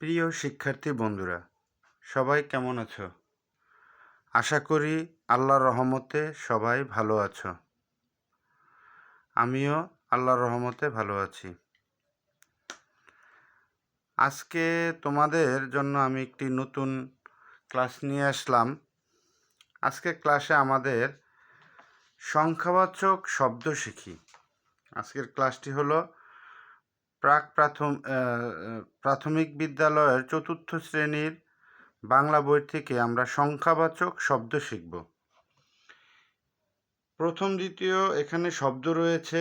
প্রিয় শিক্ষার্থী বন্ধুরা, সবাই কেমন আছো? আশা করি আল্লাহর রহমতে সবাই ভালো আছো। আমিও আল্লাহর রহমতে ভালো আছি। আজকে তোমাদের জন্য আমি একটি নতুন ক্লাস নিয়ে আসলাম। আজকে ক্লাসে আমাদের সংখ্যাবাচক শব্দ শিখি। আজকের ক্লাসটি হলো প্রাক প্রাথম প্রাথমিক বিদ্যালয়ের চতুর্থ শ্রেণির বাংলা বই থেকে আমরা সংখ্যাবাচক শব্দ শিখব। প্রথম, দ্বিতীয় এখানে শব্দ রয়েছে।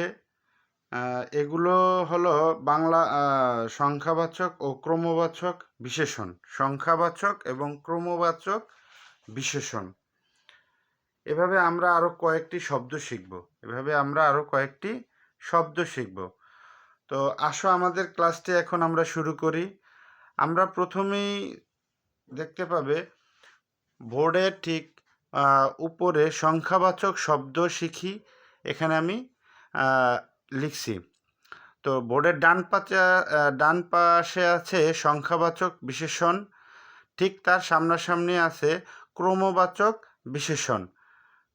এগুলো হলো বাংলা সংখ্যাবাচক ও ক্রমবাচক বিশেষণ। সংখ্যাবাচক এবং ক্রমবাচক বিশেষণ। এভাবে আমরা আরও কয়েকটি শব্দ শিখব। এভাবে আমরা আরও কয়েকটি শব্দ শিখব। তো আসো আমাদের ক্লাসটি এখন আমরা শুরু করি। আমরা প্রথমেই দেখতে পাবে বোর্ডের ঠিক উপরে সংখ্যাবাচক শব্দ শিখি, এখানে আমি লিখছি। তো বোর্ডের ডান পাশে ডান পাশে আছে সংখ্যাবাচক বিশেষণ, ঠিক তার সামনাসামনি আছে ক্রমবাচক বিশেষণ।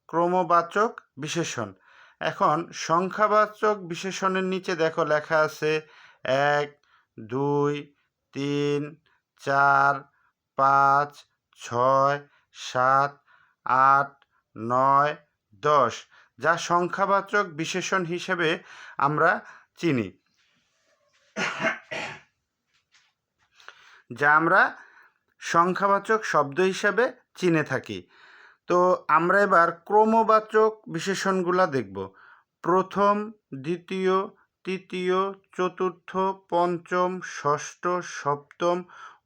ক্রমবাচক বিশেষণ। এখন সংখ্যাবাচক বিশেষণের নিচে দেখো লেখা আছে এক, দুই, তিন, চার, পাঁচ, ছয়, সাত, আট, নয়, দশ, যা সংখ্যাবাচক বিশেষণ হিসেবে আমরা চিনি। যা আমরা সংখ্যাবাচক শব্দ হিসাবে চিনে থাকি। তো আমরা এবার ক্রমবাচক বিশেষণগুলা দেখব। প্রথম, দ্বিতীয়, তৃতীয়, চতুর্থ, পঞ্চম, ষষ্ঠ, সপ্তম,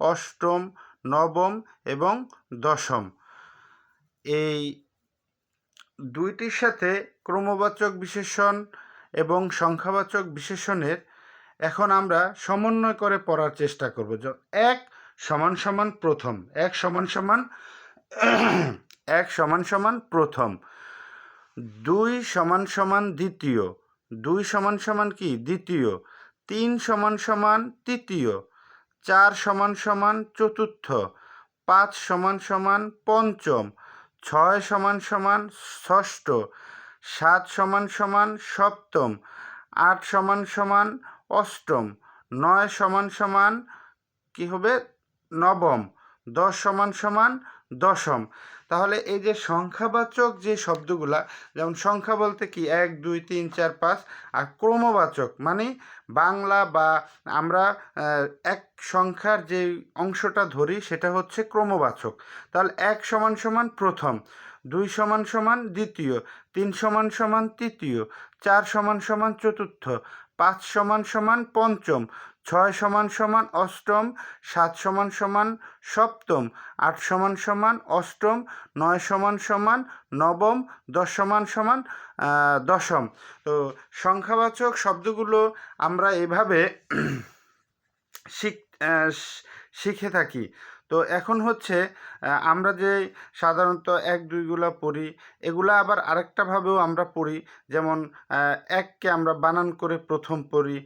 অষ্টম, নবম এবং দশম। এই দুইটির সাথে ক্রমবাচক বিশেষণ এবং সংখ্যাবাচক বিশেষণের এখন আমরা সমন্বয় করে পড়ার চেষ্টা করব। এক সমান সমান প্রথম, এক সমান সমান এক সমান সমান প্রথম দুই সমান সমান দ্বিতীয় দুই সমান সমান কি দ্বিতীয় তিন সমান সমান তৃতীয় চার সমান সমান চতুর্থ পাঁচ সমান সমান পঞ্চম ছয় সমান সমান ষষ্ঠ সাত সমান সমান সপ্তম আট সমান সমান অষ্টম নয় সমান সমান কি হবে নবম দশ সমান সমান দশম। তাহলে এই যে সংখ্যাবাচক যে শব্দগুলা, যেমন সংখ্যা বলতে কি? এক, দুই, তিন, চার, পাঁচ, আর ক্রমবাচক মানে বাংলা বা আমরা এক সংখ্যার যে অংশটা ধরি সেটা হচ্ছে ক্রমবাচক। তাহলে এক সমান সমান প্রথম, দুই সমান সমান দ্বিতীয়, তিন সমান সমান তৃতীয়, চার সমান সমান চতুর্থ, পাঁচ সমান সমান পঞ্চম ছয় সমান সমান অষ্টম, সাত সমান সমান সপ্তম, আট সমান সমান অষ্টম, নয় সমান সমান নবম, দশ সমান সমান দশম। তো সংখ্যাবাচক শব্দগুলো আমরা এভাবে শিখ শিখে থাকি। তো এখন হচ্ছে আমরা যে সাধারণত এক, দুইগুলা পড়ি, এগুলা আবার আরেকটাভাবেও আমরা পড়ি। যেমন এককে আমরা বানান করে প্রথম পড়ি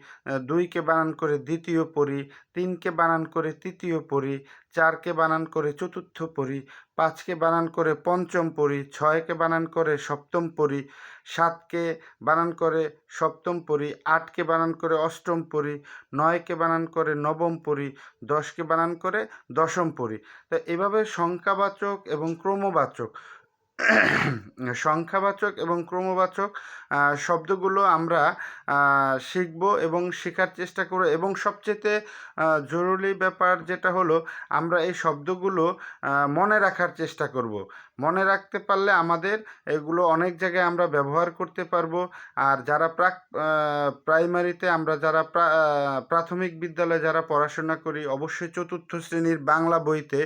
দুইকে বানান করে দ্বিতীয় পড়ি, তিনকে বানান করে তৃতীয় পড়ি, চারকে বানান করে চতুর্থ পড়ি, পাঁচকে বানান করে পঞ্চম পড়ি, ছয়কে বানান করে সপ্তম পড়ি, সাতকে বানান করে সপ্তম পড়ি, আটকে বানান করে অষ্টম পড়ি, নয়কে বানান করে নবম পড়ি, দশকে বানান করে দশম পড়ি তো এভাবে সংখ্যাবাচক এবং ক্রমবাচক সংখ্যাবাচক এবং ক্রমবাচক শব্দগুলো আমরা শিখব এবং শেখার চেষ্টা করব। এবং সবচেয়ে জরুরি ব্যাপার যেটা হলো, আমরা এই শব্দগুলো মনে রাখার চেষ্টা করব। মনে রাখতে পারলে আমাদের এগুলো অনেক জায়গায় আমরা ব্যবহার করতে পারব। আর যারা প্রাক প্রাইমারিতে আমরা যারা প্রাথমিক বিদ্যালয়ে যারা পড়াশোনা করি, অবশ্যই চতুর্থ শ্রেণির বাংলা বইতে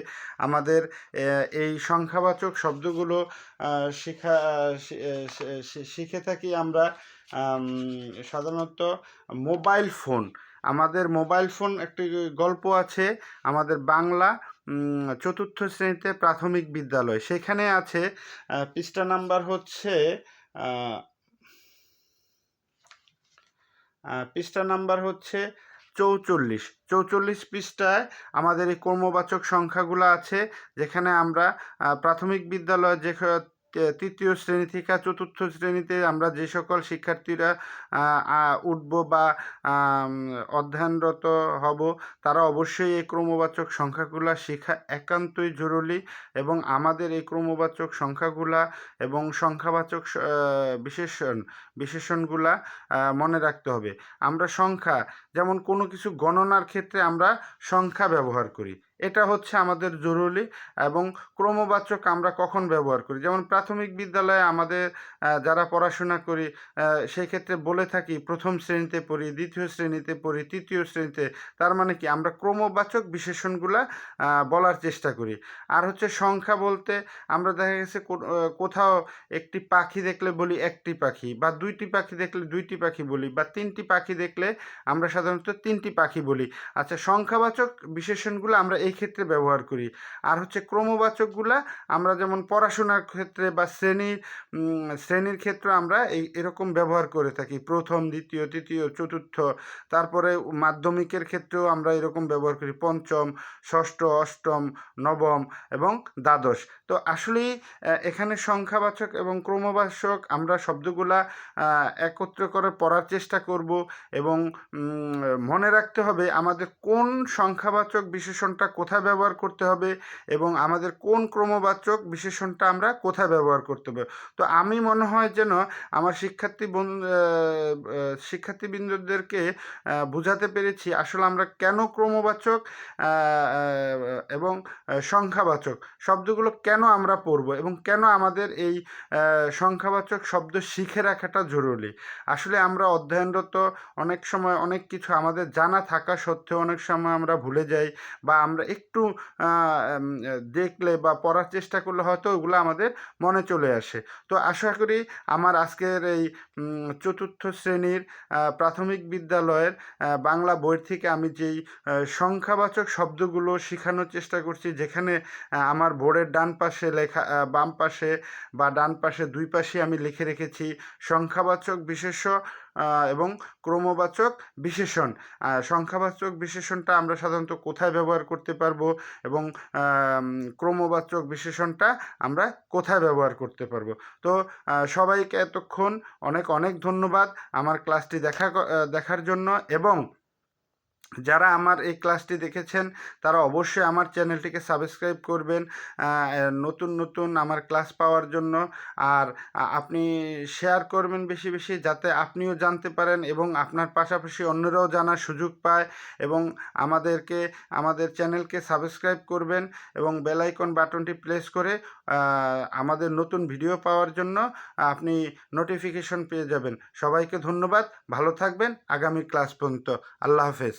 আমাদের এই সংখ্যাবাচক শব্দগুলো শেখা শিখে থাকি আমরা সাধারণত মোবাইল ফোন। আমাদের মোবাইল ফোন একটি গল্প আছে, আমাদের বাংলা চতুর্থ শ্রেণীতে প্রাথমিক বিদ্যালয়। সেখানে আছে পৃষ্ঠা নাম্বার হচ্ছে পৃষ্ঠা নাম্বার হচ্ছে চৌচল্লিশ। চৌচল্লিশ পৃষ্ঠায় আমাদের এই কর্মবাচক সংখ্যাগুলো আছে যেখানে আমরা প্রাথমিক বিদ্যালয় যে তৃতীয় শ্রেণি থেকে চতুর্থ শ্রেণীতে আমরা যে সকল শিক্ষার্থীরা উঠবো বা অধ্যয়নরত হব, তারা অবশ্যই এই ক্রমবাচক সংখ্যাগুলা শেখা একান্তই জরুরি এবং আমাদের এই ক্রমবাচক সংখ্যাগুলা এবং সংখ্যাবাচক বিশেষণ, বিশেষণগুলা মনে রাখতে হবে। আমরা সংখ্যা, যেমন কোনো কিছু গণনার ক্ষেত্রে আমরা সংখ্যা ব্যবহার করি। এটা হচ্ছে আমাদের জরুরি এবং ক্রমবাচক আমরা কখন ব্যবহার করি। যেমন প্রাথমিক বিদ্যালয়ে আমাদের যারা পড়াশোনা করি আহ, সেই ক্ষেত্রে বলে থাকি প্রথম শ্রেণীতে পড়ি দ্বিতীয় শ্রেণীতে পড়ি তৃতীয় শ্রেণীতে তার মানে কি আমরা ক্রমবাচক বিশেষণগুলা বলার চেষ্টা করি। আর হচ্ছে সংখ্যা বলতে আমরা দেখা গেছে কোথাও একটি পাখি দেখলে বলি একটি পাখি বা দুইটি পাখি দেখলে দুইটি পাখি বলি বা তিনটি পাখি দেখলে আমরা সাধারণত তিনটি পাখি বলি। আচ্ছা সংখ্যাবাচক বিশেষণগুলো আমরা এই ক্ষেত্রে ব্যবহার করি। আর হচ্ছে ক্রমবাচকগুলা আমরা যেমন পড়াশোনার ক্ষেত্রে বা শ্রেণির শ্রেণির ক্ষেত্রে আমরা এই এরকম ব্যবহার করে থাকি। প্রথম, দ্বিতীয়, তৃতীয়, চতুর্থ, তারপরে মাধ্যমিকের ক্ষেত্রেও আমরা এরকম ব্যবহার করি। পঞ্চম, ষষ্ঠ, অষ্টম, নবম এবং দ্বাদশ। তো আসলেই এখানে সংখ্যাবাচক এবং ক্রমবাচক আমরা শব্দগুলা একত্র করে পড়ার চেষ্টা করব এবং মনে রাখতে হবে আমাদের কোন সংখ্যাবাচক বিশেষণটা কোথায় ব্যবহার করতে হবে এবং আমাদের কোন ক্রমবাচক বিশেষণটা আমরা কোথায় ব্যবহার করতে হবে। তো আমি মনে হয় যেন আমার শিক্ষার্থী শিক্ষার্থীবৃন্দদেরকে বোঝাতে পেরেছি আসলে আমরা কেন ক্রমবাচক এবং সংখ্যাবাচক শব্দগুলো কেন আমরা পড়ব এবং কেন আমাদের এই সংখ্যাবাচক শব্দ শিখে রাখাটা জরুরি। আসলে আমরা অধ্যয়নরত অনেক সময় অনেক কিছু আমাদের জানা থাকা সত্ত্বেও অনেক সময় আমরা ভুলে যাই বা আমরা একটু দেখলে বা পড়ার চেষ্টা করলে হয়তো ওগুলো আমাদের মনে চলে আসে। তো আশা করি আমার আজকের এই চতুর্থ শ্রেণির প্রাথমিক বিদ্যালয়ের বাংলা বই থেকে আমি যেই সংখ্যাবাচক শব্দগুলো শেখানোর চেষ্টা করছি, যেখানে আমার বোর্ডের ডান পাশে লেখা বাম পাশে বা ডান পাশে দুই পাশে আমি লিখে রেখেছি, সংখ্যাবাচক বিশেষ্য এবং ক্রমবাচক বিশেষণ। সংখ্যাবাচক বিশেষণটা আমরা সাধারণত কোথায় ব্যবহার করতে পারব এবং ক্রমবাচক বিশেষণটা আমরা কোথায় ব্যবহার করতে পারব। তো সবাইকে এতক্ষণ অনেক অনেক ধন্যবাদ আমার ক্লাসটি দেখা দেখার জন্য এবং যারা আমার এই ক্লাসটি দেখেছেন, তারা অবশ্যই আমার চ্যানেলটিকে সাবস্ক্রাইব করবেন নতুন নতুন আমার ক্লাস পাওয়ার জন্য। আর আপনি শেয়ার করবেন বেশি বেশি যাতে আপনিও জানতে পারেন এবং আপনার পাশাপাশি অন্যরাও জানার সুযোগ পায় এবং আমাদেরকে, আমাদের চ্যানেলকে সাবস্ক্রাইব করবেন এবং বেলাইকন বাটনটি প্রেস করে আমাদের নতুন ভিডিও পাওয়ার জন্য আপনি নোটিফিকেশন পেয়ে যাবেন। সবাইকে ধন্যবাদ, ভালো থাকবেন, আগামী ক্লাস পর্যন্ত। আল্লাহ হাফেজ।